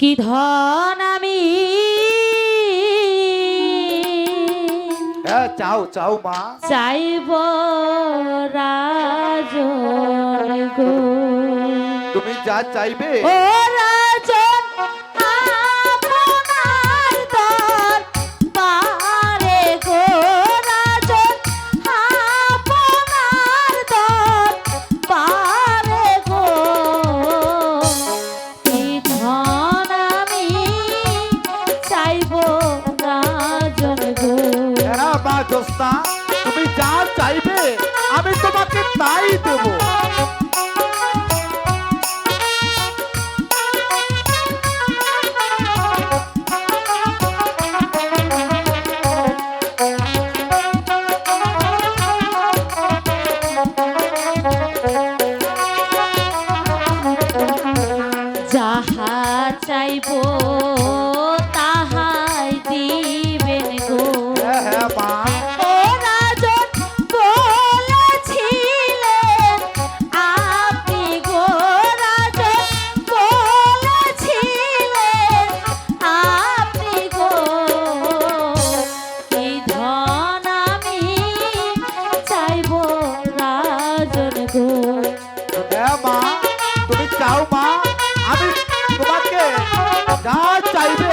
কি ধন আমি? চাও চাও মা। চাইব রাজ তুমি যা চাইবে। ও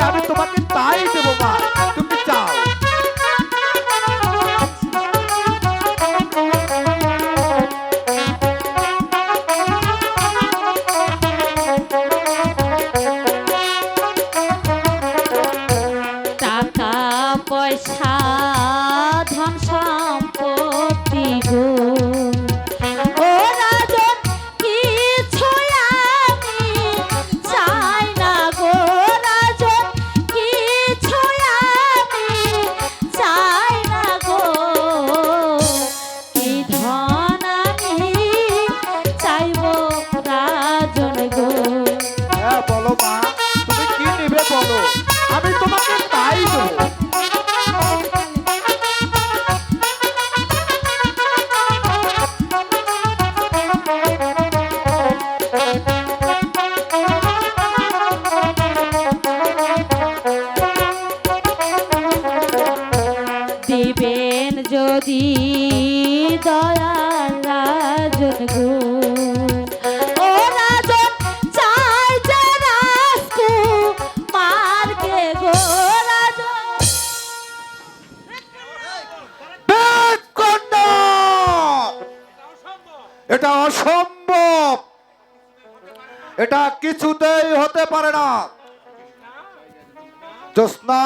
আমি তোমাকে তাই দেব মা রাজন গো। ও রাজন চাই যে রাজকু মারকে গো রাজন। এটা অসম্ভব। এটা কিছুতেই হতে পারে না। জোসনা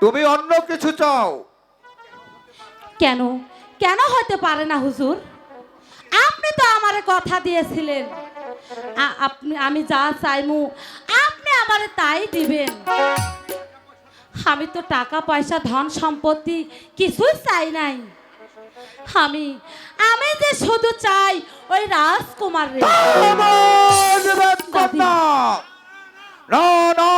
তুমি অন্য কিছু চাও। কেন? কেন হতে পারে না হুজুর? আপনি তো আমারে কথা দিয়েছিলেন। আপনি আমি যা চাইমু আপনি আমারে তাই দিবেন। আমি তো টাকা পয়সা ধন সম্পত্তি কিছুই চাই নাই। আমি আমি যে শুধু চাই ওই রাজকুমার রে না না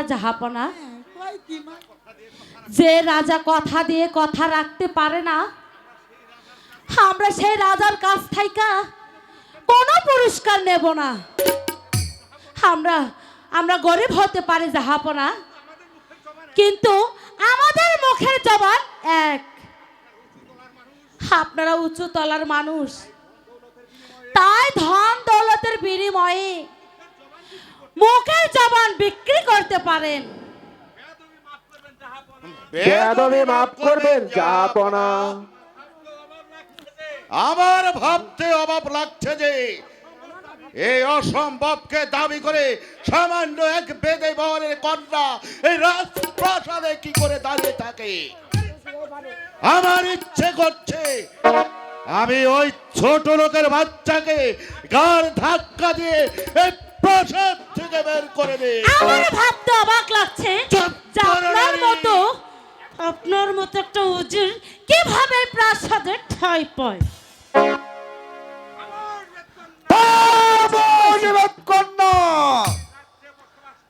না জাহাপনা যে রাজা কথা দিয়ে কথা রাখতে পারে না আমরা সেই রাজার কাছ থেকে কোনো পুরস্কার নেব না। আমরা আমরা গরিব হতে পারি জাহাপনা কিন্তু আমাদের মুখের জবান এক। আপনারা উঁচু তলার মানুষ তাই ধন দৌলতের বিনিময়ে মুখের জবান বিক্রি করতে পারেন। বেদবি মাফ করবেন যাপনা। আমার ভাবতে অভাব লাগছে যে এই অসম্ভবকে দাবি করে সামান্য এক বেদে বরের কন্যা এই রাজপ্রাসাদে কি করে দাঁড়িয়ে থাকে? আমার ইচ্ছে করছে আমি ওই ছোট লোকের বাচ্চাকে গার ধাক্কা দিয়ে এই প্রাসাদ থেকে বের করে দে। আমার ভাবতে অবাক লাগছে যে আপনার মতো আপনার মতো একটা উজির কীভাবে প্রাসাদে ঠাই পায়?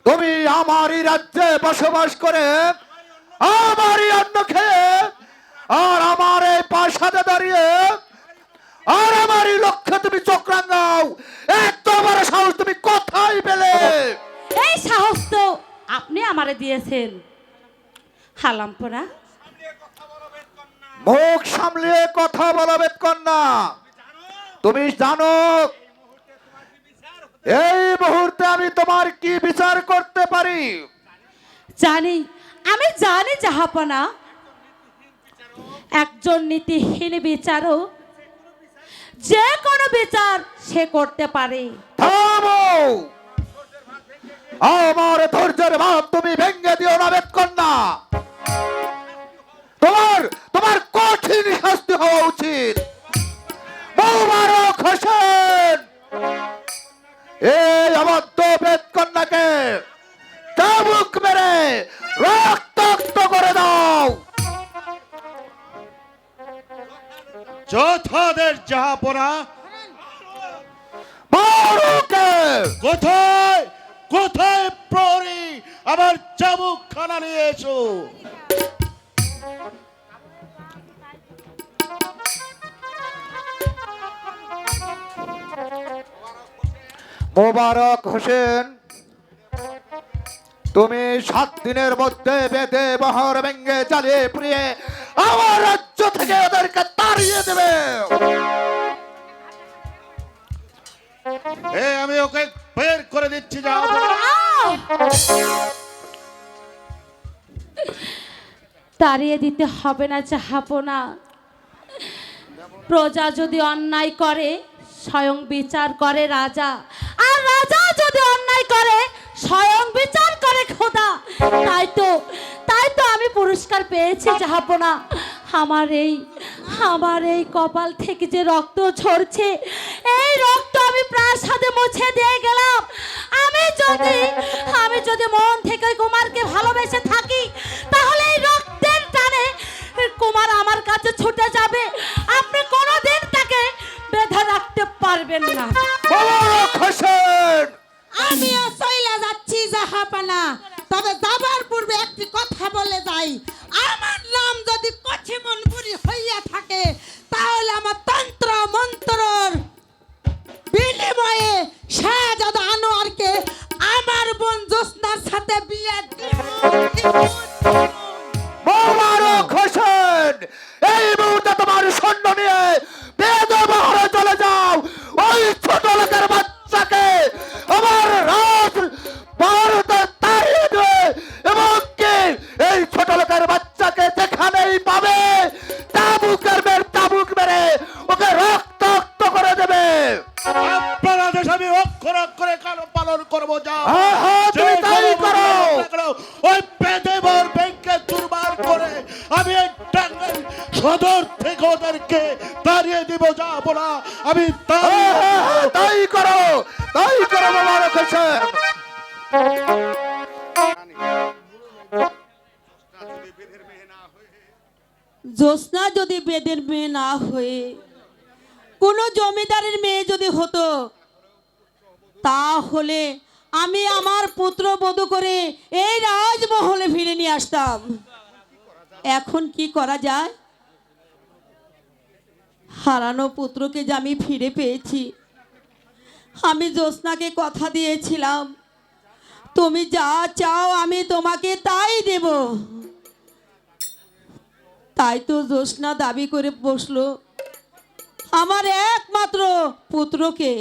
তুমি আমারই রাজ্যে বসবাস করে আমারই অন্ন খেয়ে আর আমার এই প্রাসাদে দাঁড়িয়ে আর আমারই লক্ষ্যে তুমি চক্রাঙ্গাও এত বড় সাহস তুমি কোথায় পেলে এই সাহস তো আপনি আমারে দিয়েছেন। মুখ সামলিয়ে কথা বলো বেদ কন্যা তুমি জানো এই মুহূর্তে আমি তোমার কি বিচার করতে পারি? জানি আমি জানি জাহাপনা একজন নীতিহীন বিচারক যে কোনো বিচার সে করতে পারে। থামো! আমার ধৈর্যের ভাব তুমি ভেঙে দিও না বেদ কন্যা তোমার তোমার কঠিন শাস্তি হওয়া উচিত। মোবারক হোসেন এই অবদ্ধ বেদ কন্যাকে চাবুক মেরে রক্তাক্ত করে দাও। যোদ্ধাদের জাহাপনা মারুকে কোথায় কোথায় প্রহরী? আমার চাবুক খানা নিয়ে এসো। মোবারক হোসেন তুমি সাত দিনের মধ্যে বেদে বহর ভেঙ্গে চালিয়ে পুড়িয়ে আমার রাজ্য থেকে ওদেরকে তাড়িয়ে দেবে। আমি ওকে বের করে দিচ্ছি আহ! তাড়িয়ে দিতে হবে না চাহাপনা প্রজা যদি অন্যায় করে, স্বয়ং বিচার করে রাজা। আর রাজা যদি অন্যায় করে, স্বয়ং বিচার করে খোদা। তাই তো তাই তো আমি পুরস্কার পেয়েছি জাহাপনা আমার এই আমার এই কপাল থেকে যে রক্ত ঝরছে, এই রক্ত আমি প্রাসাদে মুছে দিয়ে গেলাম। আমি যদি আমি যদি মন থেকে কুমারকে ভালোবেসে থাকি, তাহলে করব যাও হ্যাঁ, হ্যাঁ, তুমি তাই করো। ওই পেটে বর ব্যাংকে চুরমার করে আমি টাঙ্গাইল সদর থেকে ওদেরকে তাড়িয়ে দিব যাব না আমি হ্যাঁ। তাই করো তাই করো মোবারক হোসেন জ্যোৎস্না যদি বেদের মেয়ে না হয়ে কোনো জমিদারের মেয়ে যদি হতো তাহলে আমি আমার পুত্র বধূ করে এই রাজমহলে ফিরে নিয়ে আসতাম। এখন কি করা যায়? হারানো পুত্রকে যে আমি ফিরে পেয়েছি, আমি জ্যোৎস্নাকে কথা দিয়েছিলাম, তুমি যা চাও আমি তোমাকে তাই দেবো। তাই তো জ্যোৎস্না দাবি করে বসল, আমার একমাত্র পুত্রকে।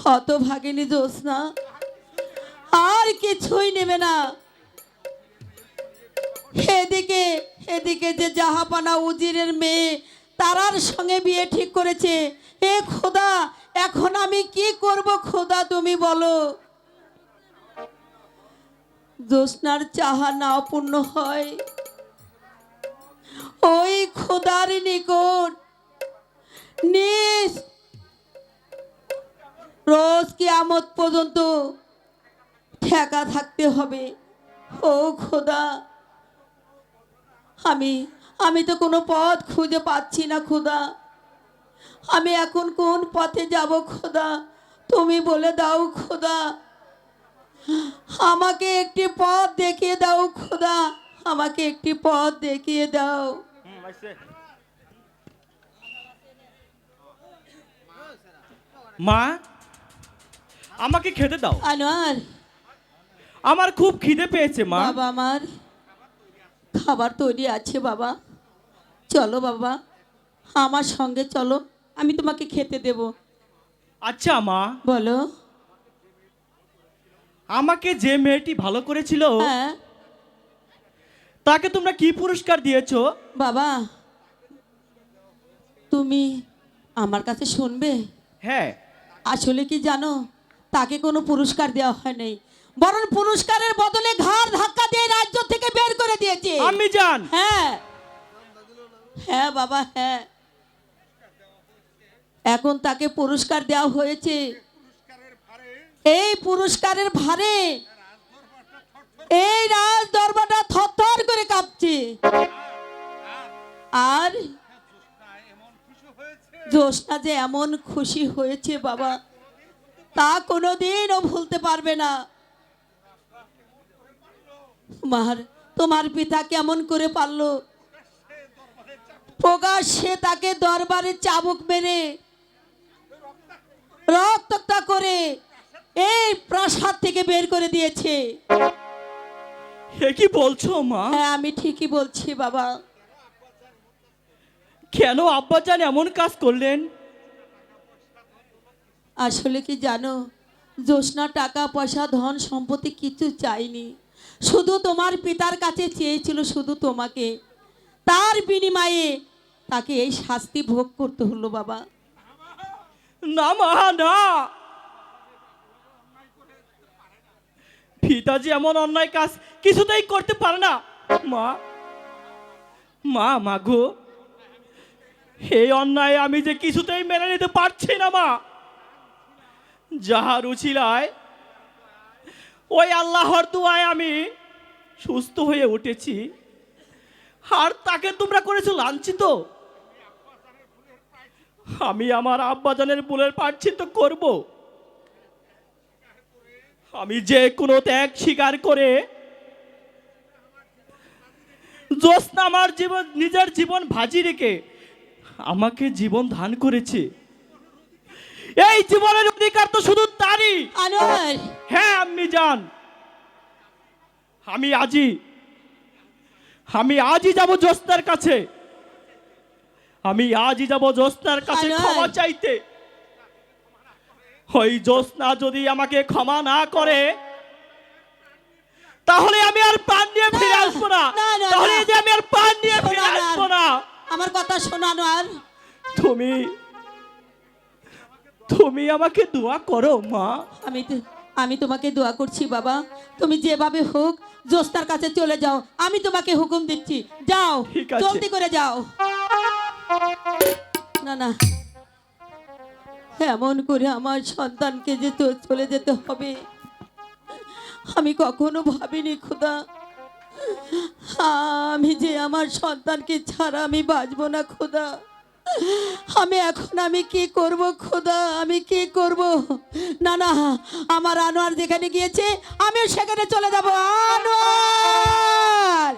হতভাগিনী জ্যোৎস্না, আর কিছুই নেবে না। এদিকে এদিকে যে জাহাপানা উজিরের মেয়ে তারার সঙ্গে বিয়ে ঠিক করেছে, এ খোদা, এখন আমি কি করব খোদা তুমি বলো। জ্যোৎস্নার চাহা না পূর্ণ হয়। ওই খোদার নিকট নিজ রোজ কিয়ামত পর্যন্ত ঠেকা থাকতে হবে। ও খোদা, আমি আমি তো কোনো পথ খুঁজে পাচ্ছি না খোদা। আমি এখন কোন পথে যাব খোদা? তুমি বলে দাও খোদা। আমাকে একটি পথ দেখিয়ে দাও খোদা। আমাকে একটি পথ দেখিয়ে দাও। মা আমাকে খেতে দাও। আনোয়ার। আমার খুব খিদে পেয়েছে মা। বাবা আমার খাবার তৈরি আছে বাবা। চলো বাবা আমার সঙ্গে চলো আমি তোমাকে খেতে দেব। আচ্ছা মা। বলো। আমাকে যে মেয়েটি ভালো করেছিল হ্যাঁ। তাকে তোমরা কি পুরস্কার দিয়েছ? বাবা তুমি আমার কাছে শুনবে? হ্যাঁ। আসলে কি জানো? তাকে কোনো পুরস্কার দেওয়া হয় নাই। বরং পুরস্কারের বদলে ঘাড় ধাক্কা দিয়ে রাজ্য থেকে বের করে দিয়েছে। আমি জান হ্যাঁ। হ্যাঁ বাবা হ্যাঁ। এখন তাকে পুরস্কার দেওয়া হয়েছে। এই পুরস্কারের ভারে এই রাজ দরবারটা থরথর করে কাঁপছে। আর জোসনা যে এমন খুশি হয়েছে বাবা। তা কোনোদিনও ভুলতে পারবে না। তোমার তোমার পিতা কেমন করে পারল? প্রকাশ্যে তাকে দরবারে চাবুক মেরে রক্তটা করে এই প্রাসাদ থেকে বের করে দিয়েছে। হে কি বলছো মা? হ্যাঁ আমি ঠিকই বলছি বাবা। কেন আব্বাজান এমন কাজ করলেন? আসলে কি জানো? জোসনা টাকা, পয়সা, ধন, সম্পত্তি কিছু চাইনি। শুধু তোমার পিতার কাছে চেয়েছিল শুধু তোমাকে। তার বিনিময়ে তাকে এই শাস্তি ভোগ করতে হলো বাবা। না মা, না। পিতাজি এমন অন্যায় কাজ কিছুতেই করতে পারে না। মা মা মাগো এই অন্যায় আমি যে কিছুতেই মেনে নিতে পারছি না, মা। যাহার উচিলায় ওই আল্লাহর দুয়ায় আমি সুস্থ হয়ে উঠেছি। আর তাকে তোমরা করেছ লাঞ্ছিত? আমি আমার আব্বাজানের বুলের প্রার্থিত করব। আমি যে কোনো ত্যাগ স্বীকার করে জোসনা আমার জীবন নিজের জীবন ভাজি রেখে আমাকে জীবন দান করেছে। এই জীবনের অধিকার তো শুধু তারই। আনোয়ার। হ্যাঁ আমি জান। আমি আজই আমি আজই যাব জোস্তার কাছে। আমি আজই যাব জোস্তার কাছে ক্ষমা চাইতে। ওই জোস্না যদি আমাকে ক্ষমা না করে তাহলে আমি আর পান নিয়ে ফিরে আসব না। তাহলে যে আমি আর পান নিয়ে ফিরে। আসব না। আমার কথা শোনানো আর তুমি তুমি আমাকে দোয়া করো মা। আমি তো- আমি তোমাকে দোয়া করছি বাবা। তুমি যেভাবে হোক জোস্তার কাছে চলে যাও। আমি তোমাকে হুকুম দিচ্ছি। যাও ঠিক আছে। জলদি করে যাও। না না। এমন করে আমার সন্তানকে যে তো চলে যেতে হবে আমি কখনো ভাবিনি খোদা। আমি যে আমার সন্তানকে ছাড়া আমি বাঁচবো না খোদা। আমি এখন আমি কি করব, খোদা? আমি কি করব? না না, আমার আনোয়ার যেখানে গিয়েছে, আমিও সেখানে চলে যাব। আনোয়ার!